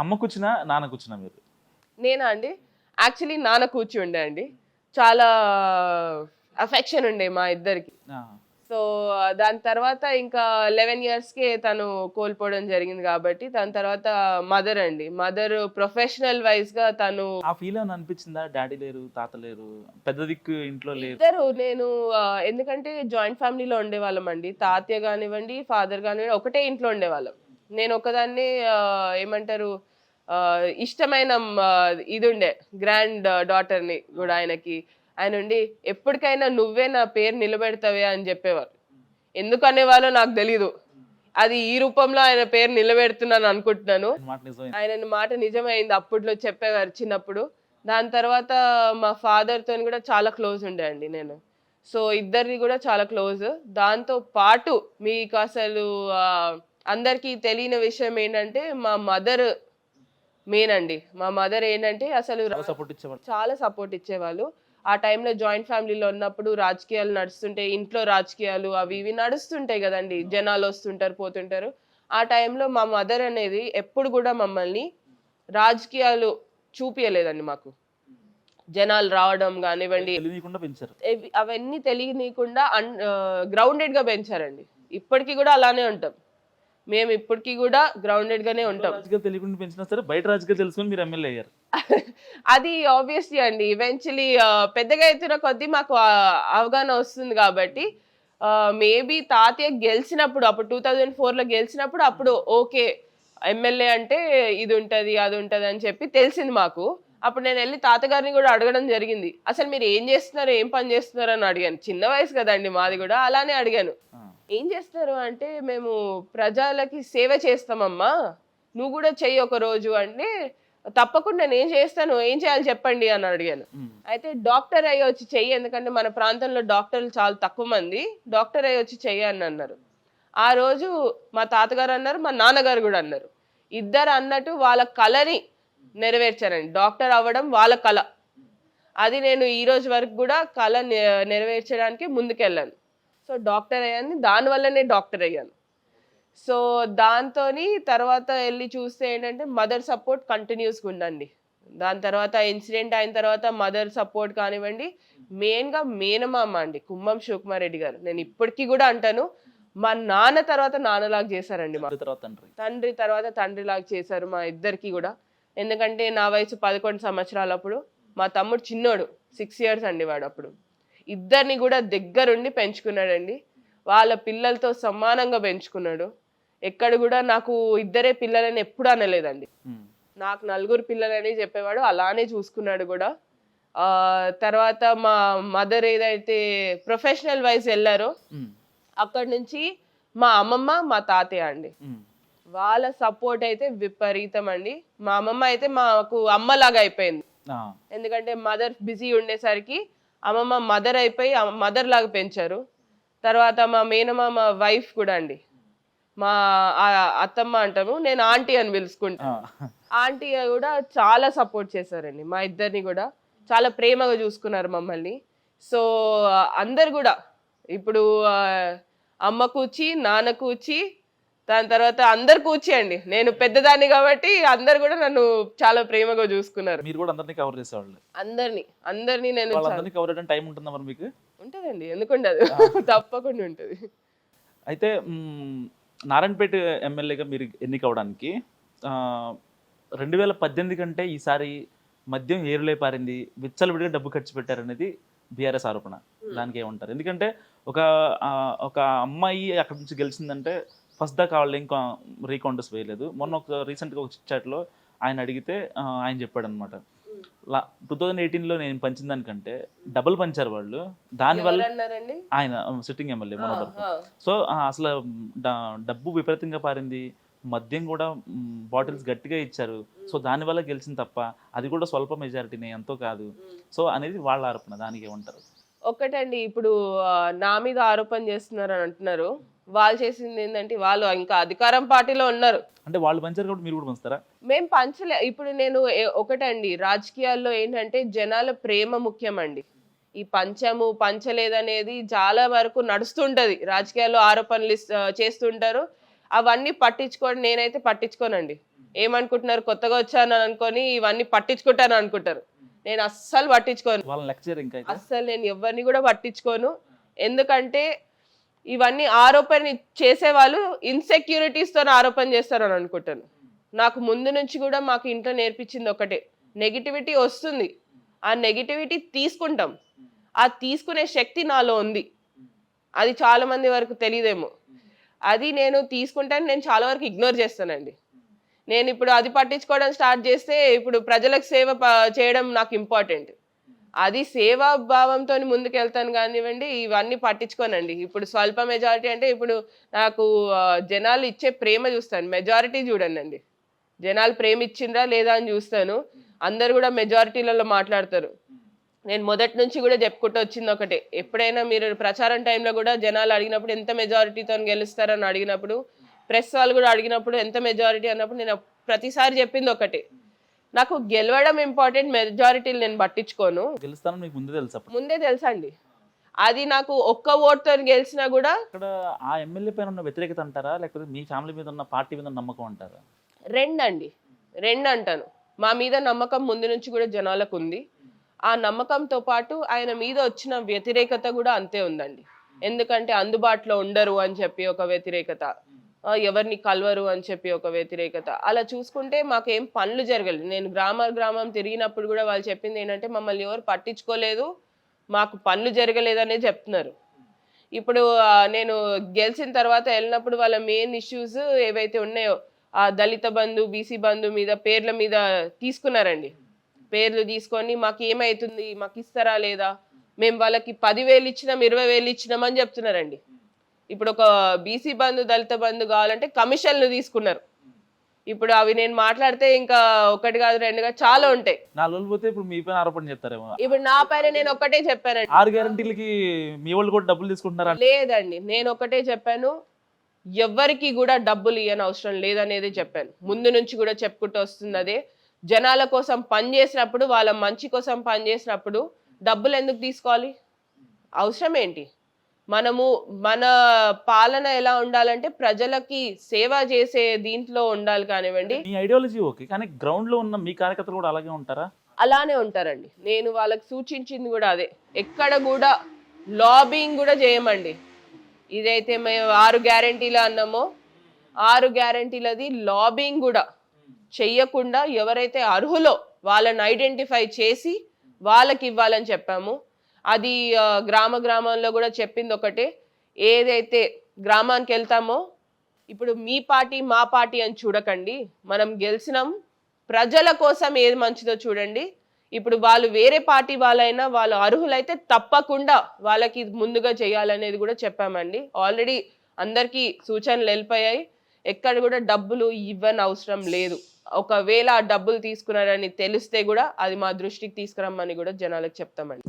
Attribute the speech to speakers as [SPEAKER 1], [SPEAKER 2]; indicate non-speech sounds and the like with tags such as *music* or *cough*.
[SPEAKER 1] అమ్మ కూర్చున్నా నాన్న కూర్చున్నా మీరు?
[SPEAKER 2] నేనా అండి? యాక్చువల్లీ నాన్న కూర్చి ఉండే అండి. చాలా అఫెక్షన్ ఉండే మా ఇద్దరికి. సో దాని తర్వాత ఇంకా లెవెన్ ఇయర్స్కి తను కోల్పోవడం జరిగింది కాబట్టి దాని తర్వాత మదర్ అండి. మదర్ ప్రొఫెషనల్ వైజ్గా తను
[SPEAKER 1] ఆ ఫీల్ అనిపించిందా? డాడీ లేరు తాత లేరు పెద్ద దిక్కు ఇంట్లో లేరు?
[SPEAKER 2] ఇద్దరు నేను ఎందుకంటే జాయింట్ ఫ్యామిలీలో ఉండేవాళ్ళం అండి. తాతయ్య కానివ్వండి ఫాదర్ కానివ్వండి ఒకటే ఇంట్లో ఉండేవాళ్ళం. నేను ఒకదాన్ని ఏమంటారు ఇష్టమైన ఇది ఉండే గ్రాండ్ డాటర్ని కూడా ఆయనకి. ఆయన ఉండి ఎప్పటికైనా నువ్వే నా పేరు నిలబెడతావే అని చెప్పేవారు ఎందుకు అనేవాళ్ళో నాకు తెలీదు. అది ఈ రూపంలో ఆయన పేరు నిలబెడుతున్నాను అనుకుంటున్నాను. ఆయన మాట నిజమైంది. అప్పట్లో చెప్పేవారు చిన్నప్పుడు. దాని తర్వాత మా తోని కూడా చాలా క్లోజ్ ఉండే అండి నేను. సో ఇద్దరిది కూడా చాలా క్లోజ్. దాంతో పాటు మీకు అసలు అందరికీ తెలియని విషయం ఏంటంటే మా మదర్ మెయిన్ అండి మా మదర్ ఏంటంటే అసలు
[SPEAKER 1] చాలా సపోర్ట్ ఇచ్చేవాళ్ళు.
[SPEAKER 2] ఆ టైంలో జాయింట్ ఫ్యామిలీలో ఉన్నప్పుడు రాజకీయాలు నడుస్తుంటే ఇంట్లో రాజకీయాలు అవి ఇవి నడుస్తుంటాయి కదండి. జనాలు వస్తుంటారు పోతుంటారు. ఆ టైంలో మా మదర్ అనేది ఎప్పుడు కూడా మమ్మల్ని రాజకీయాలు చూపించలేదండి మాకు. జనాలు రావడం కానివ్వండి అవన్నీ తెలియనీయకుండా అన్ గ్రౌండెడ్గా పెంచారండి. ఇప్పటికీ కూడా అలానే ఉంటాం. మేము ఇప్పటికీ కూడా గ్రౌండెడ్ గానే ఉంటాం.
[SPEAKER 1] రాజకీయాలు తెలియకుండా పెంచినా సరే బయట రాజకీయాలు తెలుసుకొని మీరు ఎమ్మెల్యే అయ్యారు. *laughs*
[SPEAKER 2] అది ఆబ్వియస్లీ అండి. ఈవెన్చువలీ పెద్దగా అవుతున్న కొద్దీ మాకు అవగాహన వస్తుంది కాబట్టి మేబీ తాతయ్య గెలిచినప్పుడు అప్పుడు టూ థౌజండ్ ఫోర్లో గెలిచినప్పుడు అప్పుడు ఓకే ఎమ్మెల్యే అంటే ఇది ఉంటుంది అది ఉంటుంది అని చెప్పి తెలిసింది మాకు. అప్పుడు నేను వెళ్ళి తాతగారిని కూడా అడగడం జరిగింది. అసలు మీరు ఏం చేస్తున్నారు ఏం పని చేస్తున్నారు అని అడిగాను. చిన్న వయసు కదండి మాది కూడా అలానే అడిగాను. ఏం చేస్తారు అంటే మేము ప్రజలకి సేవ చేస్తామమ్మా. నువ్వు కూడా చెయ్యి ఒక రోజు అంటే తప్పకుండా నేను చేస్తాను ఏం చేయాలి చెప్పండి అని అడిగాను. అయితే డాక్టర్ అయ్యి వచ్చి చెయ్యి ఎందుకంటే మన ప్రాంతంలో డాక్టర్లు చాలా తక్కువ మంది. డాక్టర్ అయ్యి వచ్చి చెయ్యి అని అన్నారు. ఆ రోజు మా తాతగారు అన్నారు మా నాన్నగారు కూడా అన్నారు. ఇద్దరు అన్నట్టు వాళ్ళ కళని నెరవేర్చారండి. డాక్టర్ అవ్వడం వాళ్ళ కళ అది నేను ఈ రోజు వరకు కూడా కళ నెరవేర్చడానికి ముందుకెళ్ళాను. సో డాక్టర్ అయ్యాను. దానివల్లనే డాక్టర్ అయ్యాను. సో దాంతో తర్వాత వెళ్ళి చూస్తే ఏంటంటే మదర్ సపోర్ట్ కంటిన్యూస్గా ఉందండి. దాని తర్వాత ఇన్సిడెంట్ అయిన తర్వాత మదర్ సపోర్ట్ కానివ్వండి. మెయిన్గా మేనమామ అండి కుంభం శివకుమార్ రెడ్డి గారు. నేను ఇప్పటికీ కూడా అంటాను మా నాన్న తర్వాత నాన్నలాగా చేశారండి మా
[SPEAKER 1] తర్వాత తండ్రి.
[SPEAKER 2] తండ్రి తర్వాత తండ్రిలాగా చేశారు మా ఇద్దరికి కూడా. ఎందుకంటే నా వయసు పదకొండు సంవత్సరాలప్పుడు మా తమ్ముడు చిన్నోడు సిక్స్ ఇయర్స్ అండి వాడు అప్పుడు. ఇద్దరిని కూడా దగ్గరుండి పెంచుకున్నాడండి. వాళ్ళ పిల్లలతో సమానంగా పెంచుకున్నాడు. ఎక్కడ కూడా నాకు ఇద్దరే పిల్లలని ఎప్పుడు అనలేదండి. నాకు నలుగురు పిల్లలని చెప్పేవాడు అలానే చూసుకున్నాడు కూడా. ఆ, తర్వాత మా మదర్ ఏదైతే ప్రొఫెషనల్ వైజ్ వెళ్ళారో అక్కడి నుంచి మా అమ్మమ్మ మా తాతయ్య అండి. వాళ్ళ సపోర్ట్ అయితే విపరీతం అండి మా అమ్మమ్మ అయితే మాకు అమ్మలాగా అయిపోయింది. ఎందుకంటే మదర్ బిజీ ఉండేసరికి అమ్మమ్మ మదర్ అయిపోయి మదర్ లాగా పెంచారు. తర్వాత మా మేనమామ వైఫ్ కూడా అండి. మా అత్తమ్మ అంటాము నేను ఆంటీ అని పిలుచుకుంటాను ఆంటీ కూడా చాలా సపోర్ట్ చేశారండి మా ఇద్దరిని కూడా. చాలా ప్రేమగా చూసుకున్నారు మమ్మల్ని. సో అందరు కూడా ఇప్పుడు ఆ, అమ్మ కూర్చి నాన్న కూర్చి దాని తర్వాత అందరు కూర్చి అండి నేను పెద్దదాన్ని కాబట్టి అందరు కూడా నన్ను చాలా ప్రేమగా చూసుకున్నారు.
[SPEAKER 1] మీరు కూడా అందరినీ కవర్ చేసేవాళ్ళు
[SPEAKER 2] అందరిని అందరినీ నేను
[SPEAKER 1] వాళ్ళందరినీ కవర్ చేయడానికి టైం ఉంటుందా మరి మీకు?
[SPEAKER 2] ఉంటదండి. ఎందుకుండదు. *laughs* తప్పకుండా ఉంటది.
[SPEAKER 1] అయితే నారాయణపేట ఎమ్మెల్యేగా మీరు ఎన్నికవడానికి ఆ, రెండు వేల పద్దెనిమిది కంటే ఈసారి మద్యం ఏరులై పారింది విచ్చలవిడిగా డబ్బు ఖర్చు పెట్టారనేది బీఆర్ఎస్ ఆరోపణ. దానికి ఏమంటారు? ఎందుకంటే ఒక ఒక అమ్మాయి అక్కడి నుంచి గెలిచిందంటే ఫస్ట్ దాకా వాళ్ళు ఇంకా రీకౌంటర్స్ వేయలేదు. మొన్న ఒక రీసెంట్గా ఒక చాట్లో ఆయన అడిగితే ఆయన చెప్పాడు అనమాట లా టూ థౌజండ్ ఎయిటీన్లో నేను పంచిన దానికంటే డబుల్ పంచారు వాళ్ళు. దానివల్ల ఆయన సిట్టింగ్ ఎమ్మెల్యే మనోహర్ సో అసలు డబ్బు విపరీతంగా పారింది. మద్యం కూడా బాటిల్స్ గట్టిగా ఇచ్చారు. సో దానివల్ల గెలిచింది తప్ప అది కూడా స్వల్ప మెజారిటీనే ఎంతో కాదు. సో అనేది వాళ్ళ ఆరోపణ. దానికి ఏమంటారు?
[SPEAKER 2] ఒక్కటండి ఇప్పుడు నా మీద ఆరోపణ చేస్తున్నారు అని అంటున్నారు. వాళ్ళు చేసింది ఏంటంటే వాళ్ళు ఇంకా అధికారం పార్టీలో ఉన్నారు.
[SPEAKER 1] అంటే వాళ్ళు పంచారు కాబట్టి మీరు కూడా పంచుతారా?
[SPEAKER 2] మేము పంచలే. ఇప్పుడు నేను ఒకటండి. రాజకీయాల్లో ఏంటంటే జనాల ప్రేమ ముఖ్యమండి. ఈ పంచము పంచలేదనేది చాలా వరకు నడుస్తుంటది. రాజకీయాల్లో ఆరోపణలు చేస్తుంటారు. అవన్నీ పట్టించుకోండి. నేనైతే పట్టించుకోనండి. ఏమనుకుంటున్నారు? కొత్తగా వచ్చాను అనుకొని ఇవన్నీ పట్టించుకుంటాను అనుకుంటారు. నేను అస్సలు పట్టించుకోను. అస్సలు నేను ఎవరిని కూడా పట్టించుకోను. ఎందుకంటే ఇవన్నీ ఆరోపణ చేసే వాళ్ళు ఇన్సెక్యూరిటీస్తో ఆరోపణ చేస్తారు అని అనుకుంటాను. నాకు ముందు నుంచి కూడా మాకు ఇంట్లో నేర్పించింది ఒకటే. నెగిటివిటీ వస్తుంది. ఆ నెగిటివిటీ తీసుకుంటాం. ఆ తీసుకునే శక్తి నాలో ఉంది. అది చాలా మంది వరకు తెలియదేమో. అది నేను తీసుకుంటాను నేను చాలా వరకు ఇగ్నోర్ చేస్తానండి. నేను ఇప్పుడు అది పట్టించుకోవడం స్టార్ట్ చేస్తే ఇప్పుడు ప్రజలకు సేవ ప- చేయడం నాకు ఇంపార్టెంట్ అది సేవా భావంతో ముందుకు వెళ్తాను కానివ్వండి ఇవన్నీ పట్టించుకోనండి. ఇప్పుడు స్వల్ప మెజారిటీ అంటే ఇప్పుడు నాకు జనాలు ఇచ్చే ప్రేమ చూస్తాను. మెజారిటీ చూడండి జనాలు ప్రేమ ఇచ్చిండ్రా లేదా అని చూస్తాను. అందరు కూడా మెజారిటీలలో మాట్లాడతారు. నేను మొదటి నుంచి కూడా చెప్పుకుంటూ వచ్చింది ఒకటే. ఎప్పుడైనా మీరు ప్రచారం టైంలో కూడా జనాలు అడిగినప్పుడు ఎంత మెజారిటీతో గెలుస్తారని అడిగినప్పుడు ప్రెస్ వాళ్ళు కూడా అడిగినప్పుడు ఎంత మెజారిటీ అన్నప్పుడు నేను ప్రతిసారి చెప్పింది ఒకటే. నాకు గెలవడం ఇంపార్టెంట్ మెజారిటీలు నేను పట్టించుకోను.
[SPEAKER 1] గెలుస్తానని మీకు ముందే తెలుసు?
[SPEAKER 2] ముందే తెలుసండి. అది నాకు ఒక్క ఓట్తో గెలిచినా కూడా
[SPEAKER 1] అక్కడ ఆ ఎమ్మెల్యే పైన ఉన్న వ్యతిరేకత అంటారా? లేకపోతే మీ ఫ్యామిలీ మీద ఉన్న పార్టీ మీద ఉన్న నమ్మకం అంటారా?
[SPEAKER 2] రెండు అండి రెండు అంటాను మా మీద నమ్మకం ముందు నుంచి కూడా జనాలకు ఉంది ఆ నమ్మకంతో పాటు ఆయన మీద వచ్చిన వ్యతిరేకత కూడా అంతే ఉందండి. ఎందుకంటే అందుబాటులో ఉండరు అని చెప్పి ఒక వ్యతిరేకత. ఎవరిని కలవరు అని చెప్పి ఒక వ్యతిరేకత. అలా చూసుకుంటే మాకేం పనులు జరగలేదు. నేను గ్రామ గ్రామం తిరిగినప్పుడు కూడా వాళ్ళు చెప్పింది ఏంటంటే మమ్మల్ని ఎవరు పట్టించుకోలేదు. మాకు పనులు జరగలేదనే చెప్తున్నారు. ఇప్పుడు నేను గెలిచిన తర్వాత వెళ్ళినప్పుడు వాళ్ళ మెయిన్ ఇష్యూస్ ఏవైతే ఉన్నాయో ఆ దళిత బంధు బీసీ బంధు మీద పేర్ల మీద తీసుకున్నారండి. పేర్లు తీసుకొని మాకు ఏమైతుంది మాకు ఇస్తారా లేదా? మేము వాళ్ళకి పదివేలు ఇచ్చినాం ఇరవై వేలు ఇచ్చినాం అని చెప్తున్నారండి. ఇప్పుడు ఒక బీసీ బంధు దళిత బంధు కావాలంటే కమిషన్లు తీసుకున్నారు. ఇప్పుడు అవి నేను మాట్లాడితే ఇంకా ఒకటి కాదు రెండు కాదు చాలా ఉంటాయి.
[SPEAKER 1] నాలుగు రోజులు పోతే ఇప్పుడు మీ పైన ఆరోపణ
[SPEAKER 2] ఇప్పుడు నా పైన నేను ఒకటే చెప్పానండి.
[SPEAKER 1] ఆరు గ్యారంటీలకి మీ వాళ్ళు కూడా డబ్బులు తీసుకుంటున్నారా?
[SPEAKER 2] లేదండి నేను ఒకటే చెప్పాను. ఎవ్వరికి కూడా డబ్బులు ఇవ్వని అవసరం లేదనేది చెప్పాను. ముందు నుంచి కూడా చెప్పుకుంటూ వస్తుంది అదే జనాల కోసం పని చేసినప్పుడు వాళ్ళ మంచి కోసం పని చేసినప్పుడు డబ్బులు ఎందుకు తీసుకోవాలి? అవసరం ఏంటి? మనము మన పాలన ఎలా ఉండాలంటే ప్రజలకి సేవ చేసే దీంట్లో ఉండాలి కానివ్వండి.
[SPEAKER 1] మీ ఐడియాలజీ ఓకే కానీ గ్రౌండ్లో ఉన్న మీ కార్యకర్తలు కూడా అలాగే ఉంటారా?
[SPEAKER 2] అలానే ఉంటారండి. నేను వాళ్ళకి సూచించింది కూడా అదే. ఎక్కడ కూడా లాబింగ్ కూడా చేయమండి. ఇదైతే మేము ఆరు గ్యారంటీలు అన్నామో ఆరు గ్యారంటీలది లాబింగ్ కూడా చెయ్యకుండా ఎవరైతే అర్హులో వాళ్ళని ఐడెంటిఫై చేసి వాళ్ళకి ఇవ్వాలని చెప్పాము. అది గ్రామ గ్రామంలో కూడా చెప్పింది ఒకటే ఏదైతే గ్రామానికి వెళ్తామో ఇప్పుడు మీ పార్టీ మా పార్టీ అని చూడకండి. మనం గెలిచినాం ప్రజల కోసం ఏది మంచిదో చూడండి. ఇప్పుడు వాళ్ళు వేరే పార్టీ వాళ్ళైనా వాళ్ళు అర్హులైతే తప్పకుండా వాళ్ళకి ముందుగా చేయాలనేది కూడా చెప్పామండి. ఆల్రెడీ అందరికీ సూచనలు వెళ్ళిపోయాయి. ఎక్కడ కూడా డబ్బులు ఇవ్వని అవసరం లేదు. ఒకవేళ ఆ డబ్బులు తీసుకున్నారని తెలిస్తే కూడా అది మా దృష్టికి తీసుకురమ్మని కూడా జనాలకు చెప్తామండి.